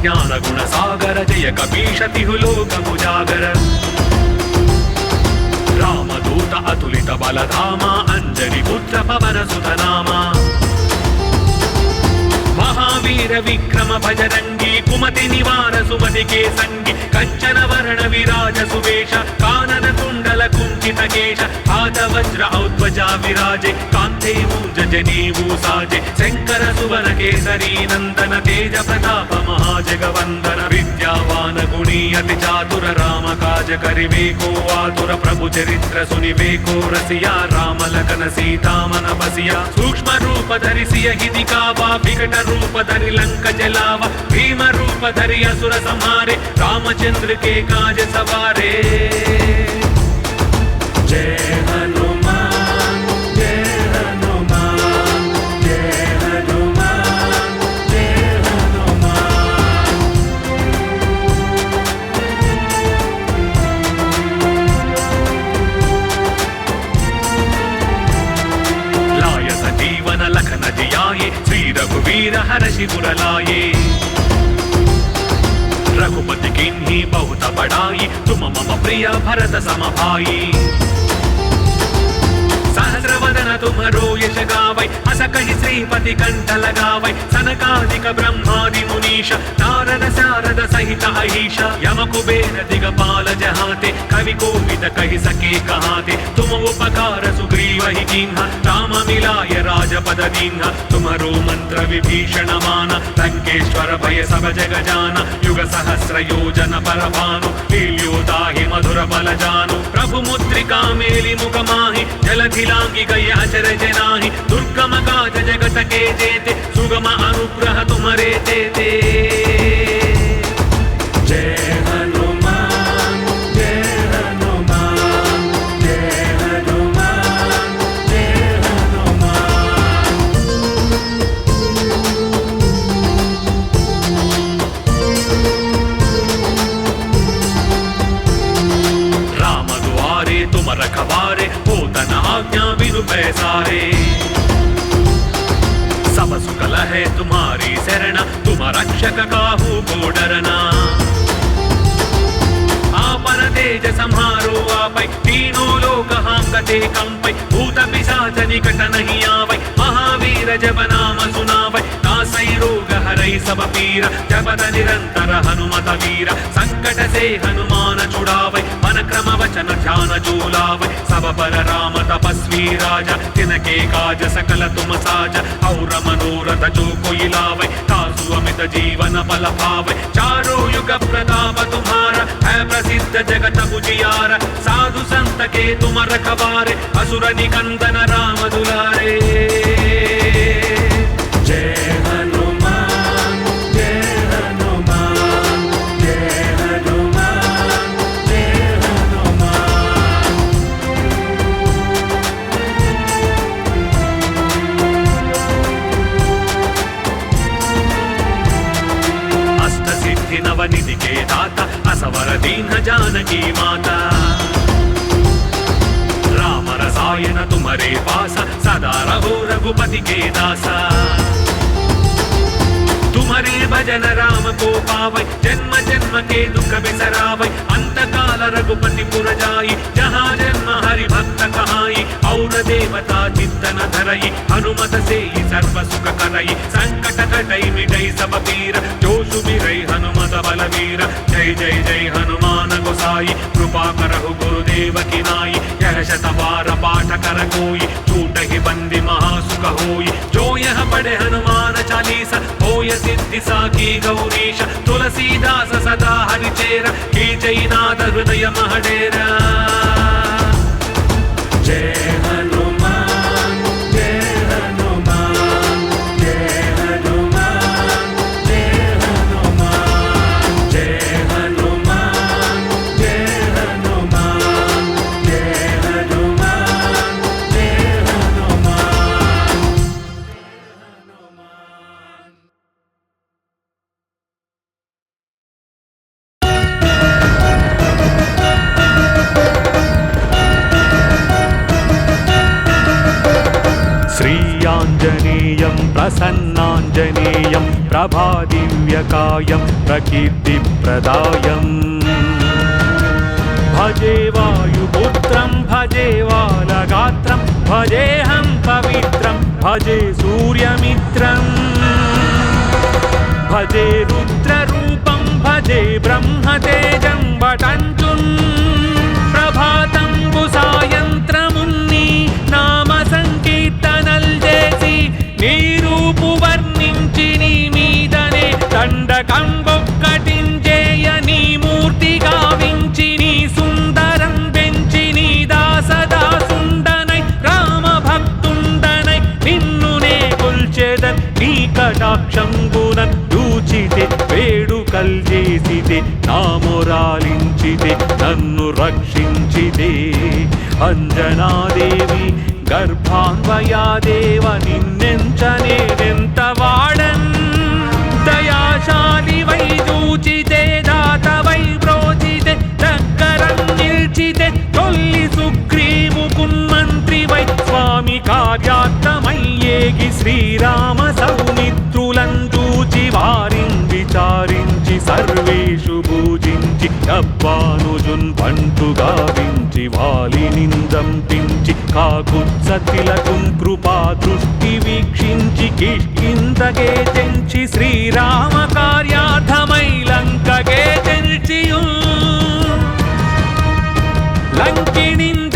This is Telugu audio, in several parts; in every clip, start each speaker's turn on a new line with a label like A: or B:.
A: జ్ఞాన గుణ సాగర జయ కపీషతిహు లోకము జాగర రామదూత అతులిత బలధామ అంజని పుత్ర పవన సుతనామా. మహావీర విక్రమ భజరంగి కుమతి నివార సుమతి కే సంగి కంచన వరణ విరాజ సువేష కానన కుండల रञ्जितकेश आदवज्र औध्वजा विराजे कान्ते मूजजनीवू साजे शङ्कर सुवन केसरी नन्दन तेज प्रताप महाजगवन्दन विद्यावान गुणीयति चातुर राम काज करिवेको आतुर प्रभु चरित्र सुनिवेको रसिया राम लगन सीतामन बसिया सूक्ष्म रूप धरिसिय हिदि कावा विकट रूप धरि लंक जलावा भीम रूप धरि असुर संहारे रामचंद्र के काज सवारे హర శివురలాయే రఘుపతి కిన్ని బహుత పడాయి తుమ మమ ప్రియ భరత సమభాయి. సహస్రవదన తుమరో యశ గావై అస శ్రీపతి కంఠ లగావై సనకాదిక బ్రహ్మాది మునీష నారద శారద सहित अहिष यम कुबेर दिगपाल जहाते कवि कोविद कहि सके कहाते तुम उपकार सुग्रीव ही कीन्हा राम मिलाय राजपद दीन्हा तुम्हरो मंत्र विभीषण माना लंकेश्वर भय सब जग जाना युग सहस्र योजन पर भानु लील्योदाहि मधुर बल जानु प्रभु मुद्रिका मेलि मुख माहि जलधि लांगी गय अचर जनाहि दुर्गम काज जगत के जेते सुगम अनुग्रह तुम्हरे तेते सुकल है तुम्हारी शरण तुम रक्षक काहू को डरना आपन तेज संहारो आपै तीनों लोक हांगते कंपै भूत पिशाच निकट नहीं आवै महावीर जब नाम सुनावै ಸರ್ವೈರೋಗ ಹರೈ ಸಬ ಪೀರ ಜಪದ ನಿರಂತರ ಹನುಮತ ವೀರ ಸಂಕಟ ಸೇ ಹನುಮಾನ ಚುಡಾವೈ ಮನ ಕ್ರಮ ವಚನ ಧ್ಯಾನ ಜೋಲಾವೈ ಸಬ ಪರ ರಾಮ ತಪಸ್ವಿ ರಾಜ ತಿನಕೆ ಕಾಜ ಸಕಲ ತುಮ ಸಾಜ ಔರ ಮನೋರಥ ಚೋ ಕೊಯಿಲಾವೈ ತಾಸು ಅಮಿತ ಜೀವನ ಫಲ ಭಾವೈ ಚಾರೋ ಯುಗ ಪ್ರತಾಪ ತುಮಾರ है प्रसिद्ध जगत बुजियार साधु संत के तुम रखबारे असुर निकंदन राम दुलारे జానకీ మాత. రామ రసాయన తుమరే పాస సదా రఘు రఘుపతి కే దాస. తుమరే భజన రామ కో పావై జన్మ జన్మ కే దుఃఖ బిసరావై అంతకాల రఘుపతి పురజాయి జహా జన్మ హరి భక్త కహాయి ఔర దేవత చిత్తన ధరయి హనుమత సేయి సర్వ సుఖ కరయి సంకట కటై మిటై సబ వీర జోషు మిరై హనుమత బల వీర జై జై జై హనుమా మనకు సాయి కృపాకరహు గురుదేవకి నాయి. యహశత వార పాఠ కరకోయి చూటహి బంది మహాసుఖ హోయి. జో పడే హనుమాన చాలీస హోయ సిద్ధి సాకి గౌరీశ తులసీదాస సదా హరిచేర కీచైనాథ హృదయ మహడేరా. श्रीयाञ्जनेयं प्रसन्नाञ्जनेयं प्रभादिव्यकायं प्रकीर्तिप्रदायम् भजे वायुपुत्रं भजे वालगात्रं भजेऽहं पवित्रं भजे सूर्यमित्रम् भजे रुद्ररूपं भजे ब्रह्मतेजं वटञ्चुन् దండకంబొక్కటించేయ నీ మూర్తి గావించి నీ సుందరం పెంచి నీ దాసదాసుండనై రామ భక్తుండనై నిన్నునే కొల్చెదన్ నీ కటాక్షంబునన్ చూచితే వేడుకల్ చేసితే నా నన్ను రక్షించితే. అంజనాదేవి గర్భాన్వయాదేవ నిన్నెంచనేనెంత తిరిగి శ్రీరామ సౌమిత్రులందూచి వారించి చారించి సర్వేషు పూజించి అబ్బానుజున్ పంటు గావించి వాలి నిందం పించి తిలకుం కృపా దృష్టి వీక్షించి కిష్కింతకే తెంచి శ్రీరామ కార్యార్థమై లంకకే తెంచియు లంకిణించి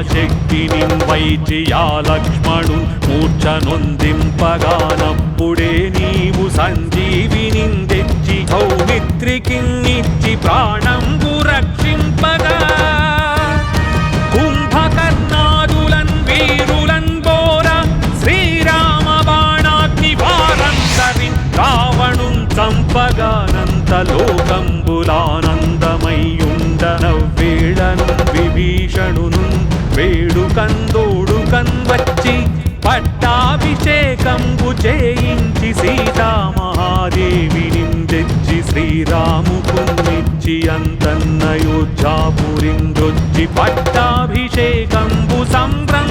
A: బ్రహ్మాండమైనట్టి యా శక్తిని వైచి యా లక్ష్మణు మూర్ఛనొందింపగానప్పుడే నీవు సంజీవిని తెచ్చి సౌమిత్రికిన్నిచ్చి ప్రాణంబు రక్షింపగా కుంభకర్ణాదులన్ రావణుం చంపగానంత అంతన్నయోధ్యాపురిందొచ్చి పట్టాభిషేకంబు సంభ్రం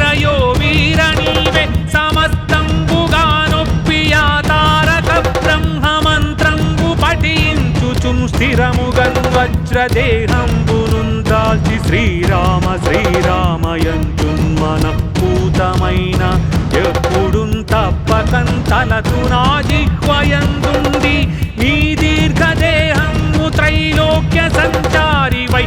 A: ధీర యో వీర నీవే. సమస్తంబుగానొప్పియా తారక బ్రహ్మ మంత్రంబు పఠించుచుం. స్థిరముగన్ వజ్రదేహంబునుందాల్చి శ్రీరామ శ్రీరామయంచున్మన మనఃపూతమైన. ఎప్పుడు తప్పకం తలతు నా జిహ్వయందుంది నీ దీర్ఘదేహము త్రైలోక్య సంచారి వై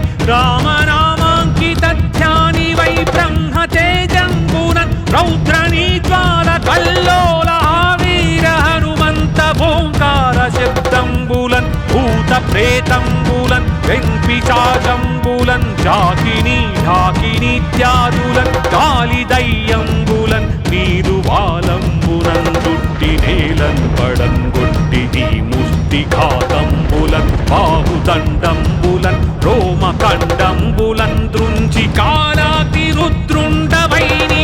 A: ప్రేతంబులన్ వెంపిచాజంబులన్ జాకిని ఢాకినిత్యాదులన్ కాలిదయ్యంబులన్ మీరు వాలంబులన్ గుట్టి నేలన్ పడన్ పడంగొట్టి నీ ముష్టిఘాతంబులన్ బాహుదండంబులన్ రోమకండంబులన్ దృంచి కాలాతి రుద్రుండవైని